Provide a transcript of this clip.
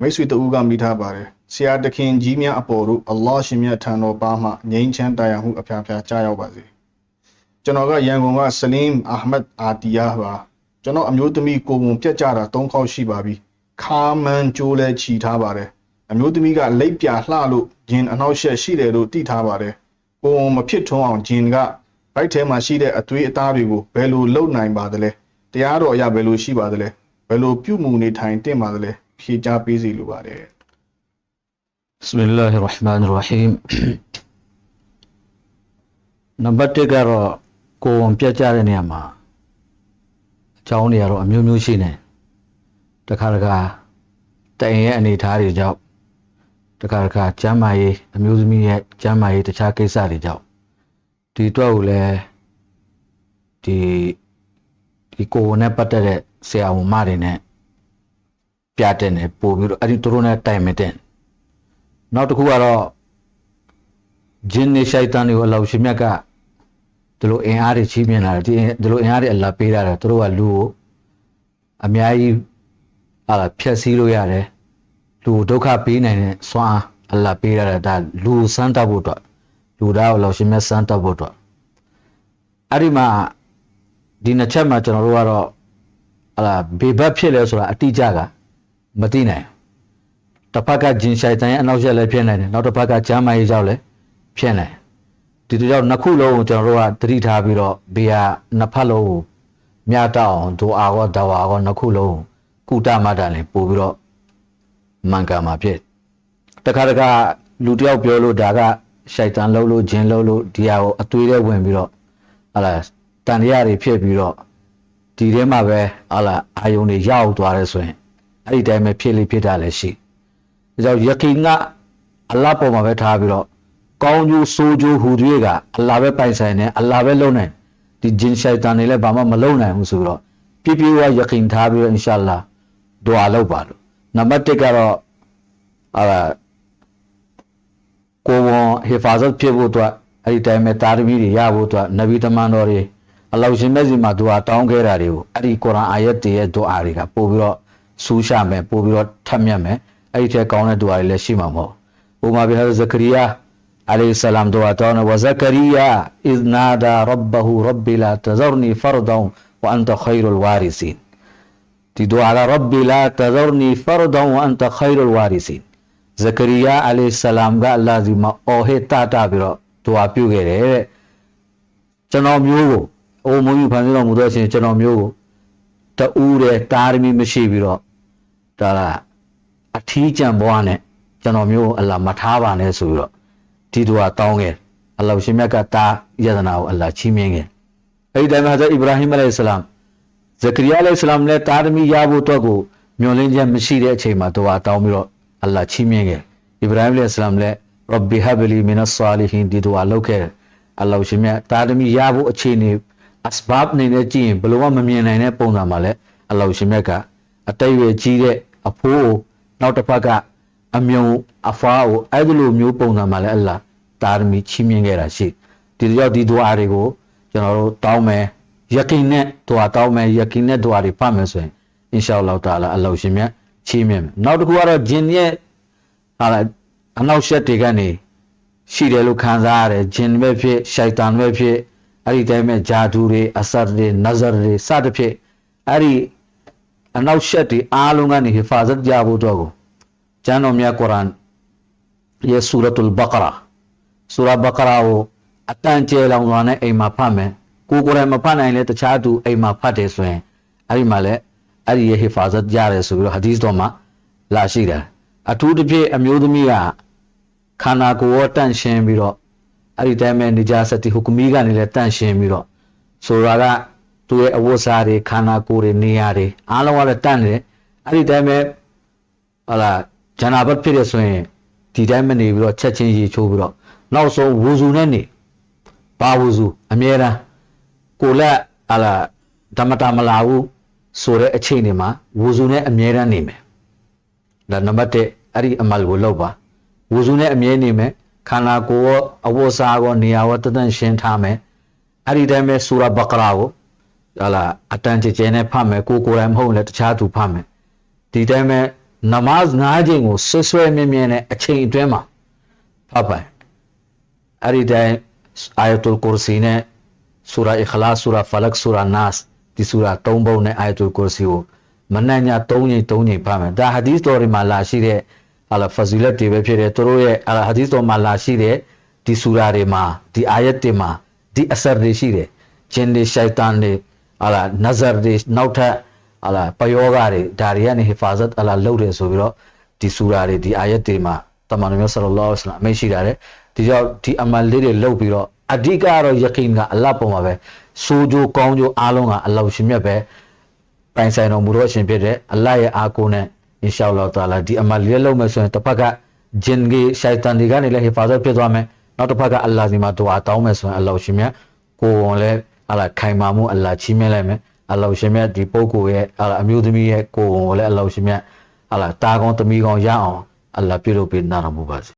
မိတ်ဆွေတဦးကမိထားပါတယ်ဆရာတခင်ကြီးများအပေါ်တို့အလ္လာဟ်ရှင်မြတ်ထံတော်ပါမှငြိမ်းချမ်းတရားမှုအဖျားဖျားကြားရောက်ပါစေကျွန်တော်ကရန်ကုန်ကဆလင်းအာဟမတ်အာတီယာပါကျွန်တော်အမျိုးသမီးကိုယ်ပုံပြတ်ကြတာ၃ခေါက်ရှိပါပြီခါမန်ကျိုးလဲခြီထားပါတယ်အမျိုးသမီးကလိပ်ပြလှလို့ဂျင်အနောက်ရှက်ရှိတယ်လို့သိထားပါတယ်ကိုယ်ပုံမဖြစ်ထွန်းအောင်ဂျင်ကဘိုက်ထဲမှာရှိတဲ့အသွေးအသားတွေကိုဘယ်လိုလုပ်နိုင်ပါသလဲတရားတော်အရဘယ်လိုရှိပါသလဲဘယ်လိုပြုမှုနေထိုင်တင့်ပါသလဲ ဖြေကြားပေးစီလိုပါတယ် بسم الله الرحمن الرحيم နံပါတ်1ကတော့ကိုယ်ဝန်ပြတ်ကြတဲ့နေရာမှာအကြောင်းတွေကတော့အမျိုးမျိုးရှိနေတခါတခါတိုင်ရဲ့အနေအထားတွေကြောင့်တခါတခါကျမ်းမာရေးအမျိုးသမီးရဲ့ကျမ်းမာရေးတခြားကိစ္စတွေကြောင့်ဒီအတွက်ကိုလည်းဒီဒီကိုယ်ဝန်နဲ့ပတ်သက်တဲ့ဆရာဝန်မတွေနဲ့ ပြတဲ့နေပို့ပြီးတော့အဲ့ဒီသူတို့နဲ့တိုင်မတဲ့နောက်တစ်ခုကတော့ဂျင်းနေရှိုက်တန်တွေကိုအလောရှင်မြတ်ကဒီလိုအင်အားတွေချီးမြှင့်လာတယ်ဒီဒီလိုအင်အားတွေအလပေးလာတယ်သူတို့ကလူကိုအများကြီးဟာလာဖြည့်ဆည်းလို့ရတယ်လူကိုဒုက္ခပေးနိုင်တဲ့စွမ်းအားအလပေးလာတယ်ဒါလူစမ်းတတ်ဖို့အတွက်လူသားကိုအလောရှင်မြတ်စမ်းတတ်ဖို့အတွက်အဲ့ဒီမှာဒီနှစ်ချက်မှာကျွန်တော်တို့ကတော့ဟာလာဘေဘတ်ဖြစ်လဲဆိုတာအတိအကျက မသိနိုင်ဘူးတစ်ဖက်ကဂျင်ရှိုင်တန်ရဲ့အနောက်ရက်လည်းဖြစ်နိုင်တယ်နောက်တစ်ဖက်ကဂျမ်းမာရေးကြောင့်လည်းဖြစ်နိုင်တယ်ဒီတို့ကြောင့်နှစ်ခုလုံးကိုကျွန်တော်တို့ကသတိထားပြီးတော့ဘေးကနှစ်ဖက်လုံးကိုမြတ်တောက်အောင်ဒူအာကောဒါဝါကောနှစ်ခုလုံးကိုကုတမတာလည်းပို့ပြီးတော့မန်ကာမှာဖြစ်တခါတခါလူတယောက်ပြောလို့ဒါကရှိုက်တန်လုံးလို့ဂျင်လုံးလို့ဒီဟာကိုအသွေးထဲဝင်ပြီးတော့ဟာလာတန်တရားတွေဖြစ်ပြီးတော့ဒီထဲမှာပဲဟာလာအာယုန်တွေရောက်သွားတယ်ဆိုရင် အဲ့ဒီတိုင်းပဲဖြစ်လိဖြစ်တာလည်းရှိတယ်ဒါကြောင့်ယခိန်ကအလ္လာဟ်ပေါ်မှာပဲထားပြီးတော့ကောင်းကျိုးဆိုးကျိုးဟူတွေကအလ္လာဟ်ပဲပိုင်ဆိုင်တယ်အလ္လာဟ်ပဲလုပ်နိုင်ဒီဂျင်ရှိုက်တန်တွေလည်းဘာမှမလုပ်နိုင်ဘူးဆိုတော့ပြပြဝယခိန်ထားပြီးတော့အင်ရှာအလ္လာဒွါလုပ်ပါလို့နံပါတ်1ကတော့အာကိုဝန်ဟေဖာဇတ်ဖြစ်ဖို့အတွက်အဲ့ဒီတိုင်းပဲတာရမီတွေရဖို့အတွက်နဗီတမန်တော်တွေအလောရှင်မြတ်စီမှာဒွါတောင်းခဲ့တာတွေကိုအဲ့ဒီကုရ်အာန်အာယတ်တွေရဲ့ဒွါတွေကပို့ပြီးတော့ ဆူးရှာမယ်ပို့ပြီးတော့ထပ်မြတ်မယ်အဲ့ဒီထဲကောင်းတဲ့ဒူအာတွေလည်းရှိမှာမဟုတ်ဘူး။ဥမာပြဟဇကရီယာအလိုင်ဆလမ်ဒူအာတောင်းဝဇကရီယာအစ်နာဒါရဘဟူရဘီလာတဇရနီဖရဒန်ဝအန်တခိရလ်ဝါရီစင်ဒီဒူအာရဘီလာတဇရနီဖရဒန်ဝအန်တခိရလ်ဝါရီစင်ဇကရီယာအလိုင်ဆလမ်ကအလ္လာဒီမှာအော်ဟေတာတာပြီးတော့ဒူအာပြုခဲ့တယ်တဲ့ကျွန်တော်မျိုးကိုအိုမုန်းကြီးဖန်ဆင်းတော်မူသောအရှင်ကျွန်တော်မျိုးကိုတူးတဲ့တာရမီမရှိပြီးတော့ ဒါလားအထီးကျန်ဘွားနဲ့ကျွန်တော်မျိုးအလ္လာဟ်မထားပါနဲ့ဆိုပြီးတော့ဒီသူကတောင်းခဲ့အလ္လာဟ်ရှင်မြတ်ကတာယဒနာကိုအလ္လာဟ်ချီးမြှင့်ခဲ့အဲ့ဒီတည်းမှာဆိုအစ္စရာဟိမအလိုင်ဆလမ်ဇကရီယာအလိုင်ဆလမ်လည်းတာသမီရဖို့အတွက်ကိုမျှော်လင့်ချက်မရှိတဲ့အချိန်မှာသူကတောင်းပြီးတော့အလ္လာဟ်ချီးမြှင့်ခဲ့အစ္စရာဟိမအလိုင်ဆလမ်လည်းရဘ်ဘီဟဘလီမင်ဆာလီဟင်ဒီသူကလုပ်ခဲ့အလ္လာဟ်ရှင်မြတ်တာသမီရဖို့အခြေအနေအစဘပ်နေနဲ့ကြည့်ရင်ဘယ်လိုမှမမြင်နိုင်တဲ့ပုံစံမှာလဲအလ္လာဟ်ရှင်မြတ်ကအတိတ်ရွယ်ကြီးတဲ့ အဖိုးကိုနောက်တစ်ဖက်ကအမြုံအဖားကိုအဲ့ဒီလိုမျိုးပုံစံမှာလည်းအလ္လာဟ်တာရမီချီးမြှင့်ခဲ့တာရှိဒီတော့ဒီဒွါတွေကိုကျွန်တော်တို့တောင်းမယ်ယကိန်နဲ့ဒွါတောင်းမယ်ယကိန်နဲ့ဒွါတွေဖတ်မယ်ဆိုရင်အင်ရှာအလ္လာဟ်တာလာအလ္လာဟ်ရှင်မြတ်ချီးမြှင့်မယ်နောက်တစ်ခုကတော့ဂျင်ရဲ့ဟာလာအနောက်ရှက်တွေကနေရှိတယ်လို့ခံစားရတယ်ဂျင်ပဲဖြစ်ရှိုက်တန်ပဲဖြစ်အဲ့ဒီတိုင်းပဲဂျာဒူတွေအဆတ်တွေနဇာတွေစသဖြင့်အဲ့ဒီ အနောက်ရှက်တွေအားလုံးကနေဟိဖာဇတ်ကြဖို့တော့ကိုကျမ်းတော်မြတ်ကုရ်အာန်ရဲ့ဆူရတ် ul ဘကရာဆူရာဘကရာကိုအတန်ကျဲလောင်စွာနဲ့အိမ်မှာဖတ်မယ်ကိုကိုယ်တိုင်မဖတ်နိုင်လဲတခြားသူအိမ်မှာဖတ်တယ်ဆိုရင်အဲ့ဒီမှာလဲအဲ့ဒီရဲ့ဟိဖာဇတ်ကြတယ်ဆိုပြီးတော့ဟာဒီသ်တော်မှာလာရှိတယ်အထူးတစ်ဖြင့်အမျိုးသမီးကခန္ဓာကိုယ်ရောတန့်ရှင်းပြီးတော့အဲ့ဒီတိုင်းပဲနေကြစတိဟူကမီကနေလဲတန့်ရှင်းပြီးတော့ဆိုတာက သူရဲ့အဝတ်စားတွေခန္ဓာကိုယ်တွေနေရာတွေအားလုံးကလည်းတန့်နေတယ်အဲ့ဒီတိုင်းပဲဟလာဂျန္နာဘတ်ဖြစ်ရဆိုရင်ဒီတိုင်းမနေပြီးတော့ချက်ချင်းရေချိုးပြီးတော့နောက်ဆုံးဝူဇူနဲ့နေဘာဝူဇူအမြဲတမ်းကိုလက်ဟလာဓမ္မတာမလာဘူးဆိုတဲ့အချိန်တွေမှာဝူဇူနဲ့အမြဲတမ်းနေမယ်ဒါနံပါတ်1အဲ့ဒီအမလ်ကိုလောက်ပါဝူဇူနဲ့အမြဲနေမယ်ခန္ဓာကိုယ်ရောအဝတ်စားရောနေရာရောတသန့်ရှင်းထားမယ်အဲ့ဒီတိုင်းပဲဆူရာဘကရာကို ဟာလာအတန်ကြဲကြဲနဲ့ဖတ်မယ်ကိုကိုယ်တိုင်မဟုတ်လည်းတခြားသူဖတ်မယ်ဒီတိုင်းပဲနမတ်နာခြင်းကိုဆွဆွဲမြဲမြဲနဲ့အချိန်အတွင်းမှာဖတ်ပိုင်အဲ့ဒီတိုင်းအာယတ်ုလ်ကူရစီနဲ့ဆူရာအခလာဆူရာဖလက်ဆူရာနတ်ဒီဆူရာ၃ပုံနဲ့အာယတ်ုလ်ကူရစီကိုမနက်ည၃ချိန်၃ချိန်ဖတ်မယ်ဒါဟာဒီသ်တော်တွေမှာလာရှိတဲ့ဟာလာဖဇီလတ်တွေပဲဖြစ်တယ်သူတို့ရဲ့ဟာလာဟာဒီသ်တော်မှာလာရှိတဲ့ဒီဆူရာတွေမှာဒီအာယတ်တွေမှာဒီအဆရတွေရှိတယ်ဂျင်တွေရှိုက်တန်တွေ ဟာလာနဇာတွေနောက်ထပ်ဟာလာပယောဂတွေဒါတွေကနေဟီဖာဇတ်ဟာလာလုပ်တယ်ဆိုပြီးတော့ဒီဆူရာတွေဒီအာယတ်တွေမှာတမန်တော်မြတ်ဆလ္လာလာဟ်အလัยဟိဝါစလမ်အမိန့်ရှိတာတဲ့ဒီကြောင့်ဒီအမလလေးတွေလုပ်ပြီးတော့အဓိကကတော့ယကိန်ကအလ္လာဟ်ပုံမှာပဲစိုးကြိုးကောင်းကြိုးအားလုံးကအလ္လာဟ်ရှင်မြတ်ပဲပိုင်ဆိုင်တော်မူတော့အရှင်ဖြစ်တဲ့အလ္လာဟ်ရဲ့အားကိုးနဲ့အင်ရှာအလ္လာဟ်တာလာဒီအမလလေးလုံးမယ်ဆိုရင်တစ်ဖက်ကဂျင်ကြီးရှိုက်တန်တွေကနေလည်းဟီဖာဇတ်ဖြစ်သွားမယ်နောက်တစ်ဖက်ကအလ္လာဟ်ဒီမှာဒွါတောင်းမယ်ဆိုရင်အလ္လာဟ်ရှင်မြတ်ကိုယ်ဝန်လည်း အလ္လာဟ်ခိုင်မာမှုအလ္လာဟ်ချီးမြှင့်လိုက်မယ်အလ္လာဟ်ရှင်မြတ်ဒီပုဂ္ဂိုလ်ရဲ့အလ္လာဟ်အမျိုးသမီးရဲ့ကိုယ်ဝန်ကိုလည်းအလ္လာဟ်ရှင်မြတ်အလ္လာဟ်တာကောင်းသမီးကောင်းရအောင်အလ္လာဟ်ပြုလုပ်ပေးနာတော်မူပါစေ